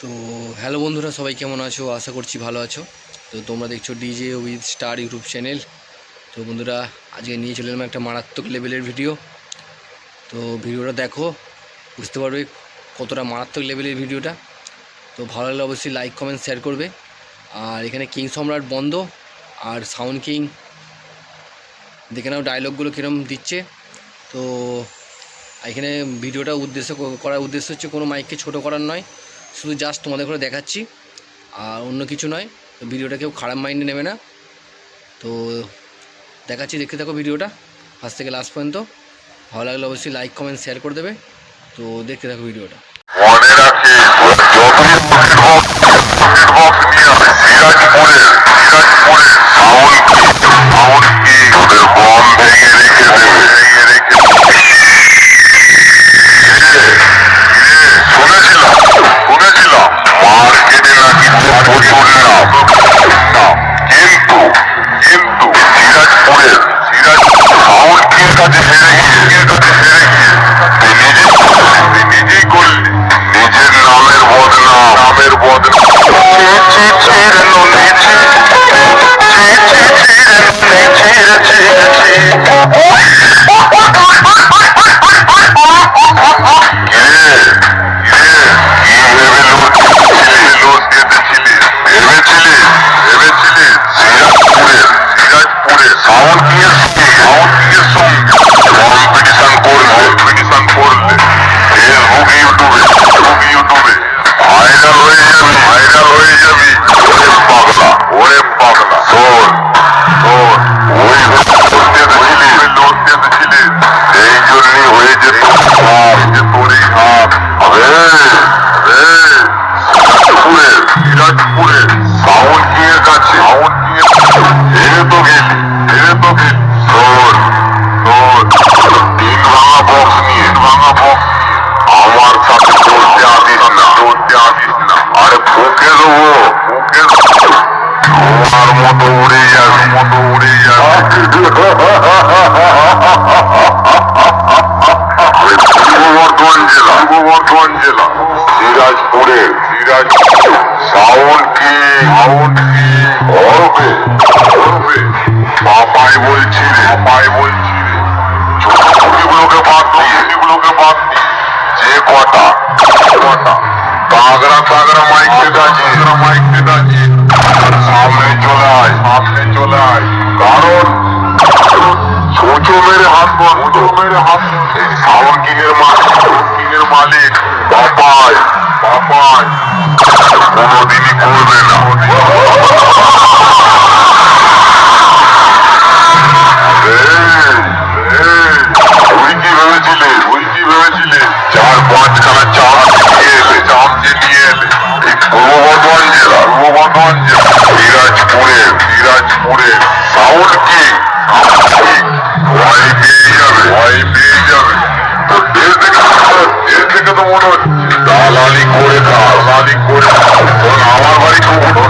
তো হ্যালো বন্ধুরা, সবাই কেমন আছো? আশা করছি ভালো আছো। তো তোমরা দেখছ DJ with star YouTube channel তো বন্ধুরা, আজকে নিয়ে চলে এলাম একটা মারাত্মক লেভেলের ভিডিও তো ভিডিওটা দেখো। বুঝতে পারবে কতটা মারাত্মক লেভেলের ভিডিওটা তো ভালো লাগলে অবশ্যই লাইক কমেন্ট শেয়ার করবে। আর এখানে কিং সম্রাট বন্ধ, আর সাউন্ড কিং দেখে নাও ডায়লগগুলো কীরকম দিচ্ছে। তো এখানে ভিডিওটা উদ্দেশ্য করার উদ্দেশ্য হচ্ছে কোনো মাইককে ছোট করার নয়, শুধু জাস্ট তোমাদের করে দেখাচ্ছি। আর অন্য কিছু নয়, তো ভিডিওটা কেউ খারাপ মাইন্ডে নেবে না। তো দেখাচ্ছি, দেখতে থাকো ভিডিওটা ফার্স্ট থেকে লাস্ট পর্যন্ত। ভালো লাগলে অবশ্যই লাইক কমেন্ট শেয়ার করে দেবে। তো দেখতে থাকো ভিডিওটা মনে রাখে যতই পকেট বক্স পকেট বক্স নিয়ে আসে সিরাজপুরের সিরাজপুরের সাউন্ড কি সাউন্ড বম ভেঙে রেখে দেবে শুনেছিলাম শুনেছিলাম মার্কেটে নাকি প্রচুর নাম নাম কিন্তু কিন্তু সিরাজপুরের সিরাজপুর সাউন্ড কাছে হেরে গিয়ে কাছে হেরে গিয়ে আরে আরে সিরাজপুরের সিরাজপুরের সাউন্ড কিয়ের কাছে সাউন্ড কিয়ের হেরে তো গেলি হেরে তো ভাঙা বক্স নিয়ে ভাঙা বক্স নিয়ে আমার সাথে চলতে আসিস না চলতে আরে ফুকে দেবো ফুকে তোমার মতো উড়ে যাবে মতো উড়ে যাবে সিরাজপুর সাউন্ড কি? সাউন্ড কি? বলছি রে পাপাই বলছি রে। ছোট ছুটিগুলোকে বাদ দিয়ে ছুটিগুলোকে বাদ দিয়ে যে কটা কটা। তাগড়া তাগড়া মাইকে গাছে মাইকে গাছে সামনে চলে আয়, সামনে চলে আয়। কারণ ছোটো মেরে হাত বন্ধ। মেরে হাত সাউন্ড কিং এর মালিক কিং এর মালিক বাপাই বাপাই কোনোদিনই করবে না। চার পাঁচখানা চাপ নিয়ে এলে চাপ নিয়ে এলে। এই পূর্ব ভয় পেয়ে যাবে, ভয় পেয়ে যাবে। তো থেকে তো মনে হচ্ছে দালালি করে খা দালালি করে খা আমার বাড়ি কুকুর